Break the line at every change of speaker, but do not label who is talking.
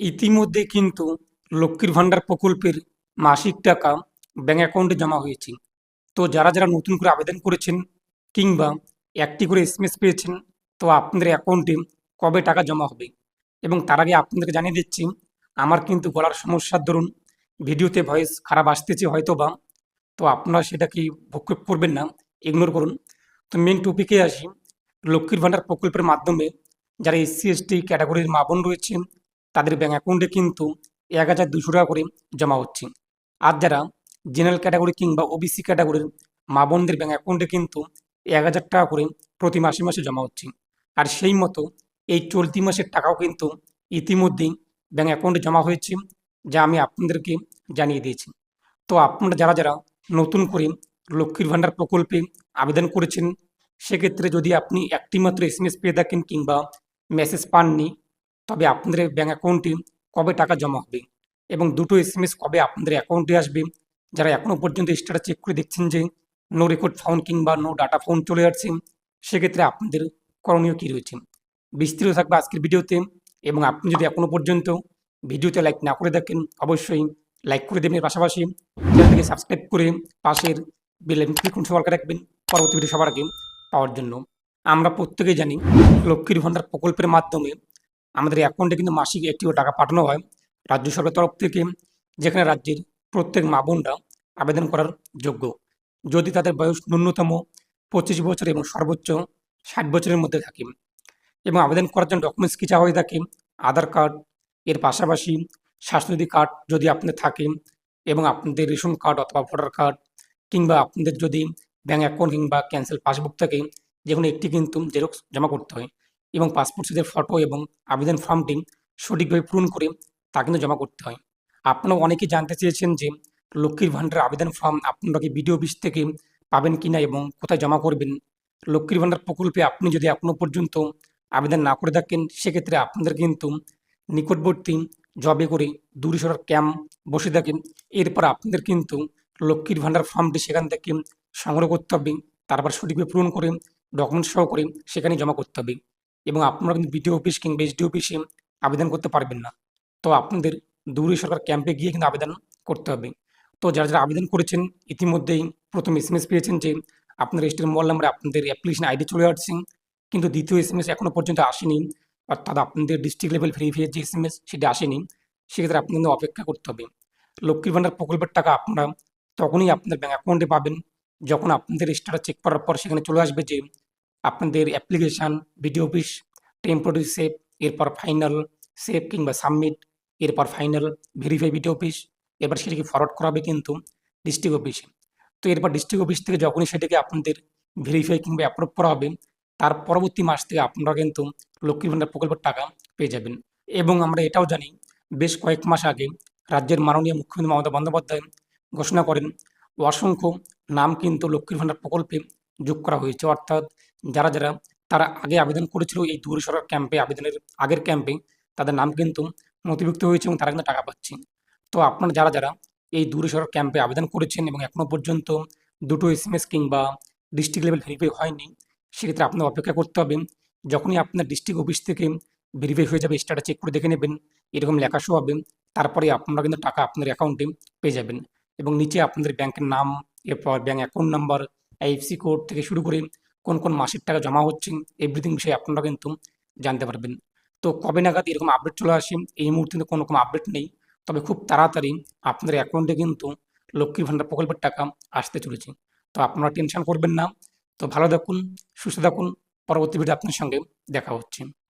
ইতিমধ্যে কিন্তু লক্ষ্মীর ভাণ্ডার প্রকল্পের মাসিক টাকা ব্যাঙ্ক অ্যাকাউন্টে জমা হয়েছে। তো যারা যারা নতুন করে আবেদন করেছেন কিংবা একটি করে এসএমএস পেয়েছেন, তো আপনাদের অ্যাকাউন্টে কবে টাকা জমা হবে? এবং তার আগে আপনাদেরকে জানিয়ে দিচ্ছি, আমার কিন্তু গলার সমস্যার ধরুন ভিডিওতে ভয়েস খারাপ আসতেছে হয়তো বা তো আপনারা সেটাকে ভক্ষেপ করবেন না ইগনোর করুন। তো মেন টপিকে আসি, লক্ষ্মীর ভাণ্ডার প্রকল্পের মাধ্যমে যারা এসসি এসটি ক্যাটাগরির মা বোন রয়েছে তাদের ব্যাঙ্ক অ্যাকাউন্টে কিন্তু এক হাজার দুশো টাকা করে জমা হচ্ছে। আর যারা জেনারেল ক্যাটাগরি কিংবা ওবিসি ক্যাটাগরির মা বোনদের ব্যাঙ্ক অ্যাকাউন্টে কিন্তু এক হাজার টাকা করে প্রতি মাসে মাসে জমা হচ্ছে। আর সেই মতো এই চলতি মাসের টাকাও কিন্তু ইতিমধ্যেই ব্যাঙ্ক অ্যাকাউন্টে জমা হয়েছে, যা আমি আপনাদেরকে জানিয়ে দিয়েছি। তো আপনারা যারা যারা নতুন করে লক্ষ্মীর ভাণ্ডার প্রকল্পে আবেদন করেছেন, সেক্ষেত্রে যদি আপনি একটি মাত্র এস পেয়ে থাকেন কিংবা মেসেজ পাননি তবে আপনাদের ব্যাঙ্ক অ্যাকাউন্টে কবে টাকা জমা হবে? এবং দুটো এসএমএস কবে আপনাদের অ্যাকাউন্টে আসবে? যারা এখনও পর্যন্ত স্ট্যাটাস চেক করে দেখছেন যে নো রেকর্ড ফাউন্ড কিংবা নো ডাটা ফাউন্ড চলে যাচ্ছে সেক্ষেত্রে আপনাদের করণীয় কী রয়েছে? বিস্তৃত থাকবে আজকের ভিডিওতে এবং আপনি যদি এখনও পর্যন্ত ভিডিওতে লাইক না করে থাকেন, অবশ্যই লাইক করে দেবেন। পাশাপাশি চ্যানেলটিকে সাবস্ক্রাইব করে পাশের বেল আইকন সবার রাখবেন। পরবর্তী ভিডিও সবার আগে পাওয়ার জন্য। আমরা প্রত্যেকেই জানি লক্ষ্মীর ভাণ্ডার প্রকল্পের মাধ্যমে আমাদের অ্যাকাউন্টে কিন্তু মাসিক একটিও টাকা পাঠানো হয়। রাজ্য সরকারের তরফ থেকে যেখানে রাজ্যের প্রত্যেক মা বোনরা আবেদন করার যোগ্য। যদি তাদের বয়স ন্যূনতম পঁচিশ বছর এবং সর্বোচ্চ ষাট বছরের মধ্যে থাকে এবং আবেদন করার জন্য ডকুমেন্টস কী চাওয়া হয়ে থাকে, আধার কার্ড, এর পাশাপাশি স্বাস্থ্যসাথী কার্ড যদি আপনার থাকে এবং আপনাদের রেশন কার্ড অথবা ভোটার কার্ড কিংবা আপনাদের যদি ব্যাঙ্ক অ্যাকাউন্ট কিংবা ক্যান্সেল পাসবুক থাকে যে কোনো একটি কিন্তু জেরক্স জমা করতে হয়। এবং পাসপোর্ট সাইজের ফটো এবং আবেদন ফর্মটি সঠিকভাবে পূরণ করে তা কিন্তু জমা করতে হয়। আপনারা অনেকেই জানতে চেয়েছেন যে লক্ষ্মীর ভাণ্ডার আবেদন ফর্ম আপনারা কি বিডিও অফিস থেকে পাবেন কিনা এবং কোথায় জমা করবেন? লক্ষ্মীর ভাণ্ডার প্রকল্পে আপনি যদি এখনও পর্যন্ত আবেদন না করে থাকেন, সেক্ষেত্রে আপনাদের কিন্তু নিকটবর্তী জবে করে দূরে সরার ক্যাম্প বসে থাকেন। এরপর আপনাদের কিন্তু লক্ষ্মীর ভাণ্ডার ফর্মটি সেখান থেকে সংগ্রহ করতে হবে, তারপর সঠিকভাবে পূরণ করে ডকুমেন্ট সহ করে সেখানে জমা করতে হবে। এবং আপনারা কিন্তু বিডিও অফিস কিংবা এসডি অফিসে আবেদন করতে পারবেন না। তো আপনাদের দূরে সরকার ক্যাম্পে গিয়ে কিন্তু আবেদন করতে হবে। তো যারা যারা আবেদন করেছেন, ইতিমধ্যেই প্রথম এস এম এস পেয়েছেন যে আপনার রেজিস্টার মোবাইল নাম্বারে আপনাদের অ্যাপ্লিকেশন আইডি চলে আসছে, কিন্তু দ্বিতীয় এস এম এস এখনও পর্যন্ত আসেনি অর্থাৎ আপনাদের ডিস্ট্রিক্ট লেভেল ভেরিফাইয়ের যে এস এম এস সেটা আসেনি, সেক্ষেত্রে আপনাদের অপেক্ষা করতে হবে। লক্ষ্মীর ভাণ্ডার প্রকল্পের টাকা আপনারা তখনই আপনাদের ব্যাঙ্ক অ্যাকাউন্টে পাবেন, যখন আপনাদের স্ট্যাটাস চেক করার পর সেখানে চলে আসবে যে আপনাদের application BDO office temporary save এরপর ফাইনাল সেভ কিংবা সাবমিট এরপর ফাইনাল ভেরিফাই বিডিও অফিস এরপর সেটাকে ফরওয়ার্ড করাবে কিন্তু ডিস্ট্রিক্ট অফিসে তো এরপর ডিস্ট্রিক্ট অফিস থেকে যখনই সেটাকে আপনাদের ভেরিফাই কিংবা অ্যাপ্রুভ করা হবে, তার পরবর্তী মাস থেকে আপনারা কিন্তু লক্ষ্মীর ভাণ্ডার প্রকল্পের টাকা পেয়ে যাবেন। এবং আমরা এটাও জানি, বেশ কয়েক মাস আগে রাজ্যের মাননীয় মুখ্যমন্ত্রী মমতা বন্দ্যোপাধ্যায় ঘোষণা করেন, অসংখ্য নাম কিন্তু লক্ষ্মীর ভাণ্ডার প্রকল্পে যোগ করা হয়েছে। অর্থাৎ যারা যারা তারা আগে আবেদন করেছিল এই দূরে সরকার ক্যাম্পে আবেদনের আগের ক্যাম্পে তাদের নাম কিন্তু নথিভুক্ত হয়েছে এবং তারা কিন্তু টাকা পাচ্ছে। তো আপনারা যারা যারা এই দূরে সরকার ক্যাম্পে আবেদন করেছেন এবং এখনও পর্যন্ত দুটো এস এম এস কিংবা ডিস্ট্রিক্ট লেভেল ভেরিফাই হয়নি, সেক্ষেত্রে আপনার অপেক্ষা করতে হবে। যখনই আপনার ডিস্ট্রিক্ট অফিস থেকে ভেরিফাই হয়ে যাবে স্টাটা চেক করে দেখে নেবেন, এরকম লেখা শো হবে, তারপরে আপনারা কিন্তু টাকা আপনার অ্যাকাউন্টে পেয়ে যাবেন। এবং নিচে আপনাদের ব্যাংকের নাম, এরপর bank account number IFSC code থেকে শুরু করে কোন কোন মাসের টাকা জমা হচ্ছে এভরিথিং বিষয়ে আপনারা কিন্তু জানতে পারবেন। তো কবে নাগাদ এরকম আপডেট চলে আসে, এই মুহূর্তে কিন্তু কোনো রকম আপডেট নেই। তবে খুব তাড়াতাড়ি আপনাদের অ্যাকাউন্টে কিন্তু লক্ষ্মীর ভাণ্ডার প্রকল্পের টাকা আসতে চলেছে। তো আপনারা টেনশন করবেন না। তো ভালো থাকুন, সুস্থ থাকুন। পরবর্তী ভিডিও আপনার সঙ্গে দেখা হচ্ছে।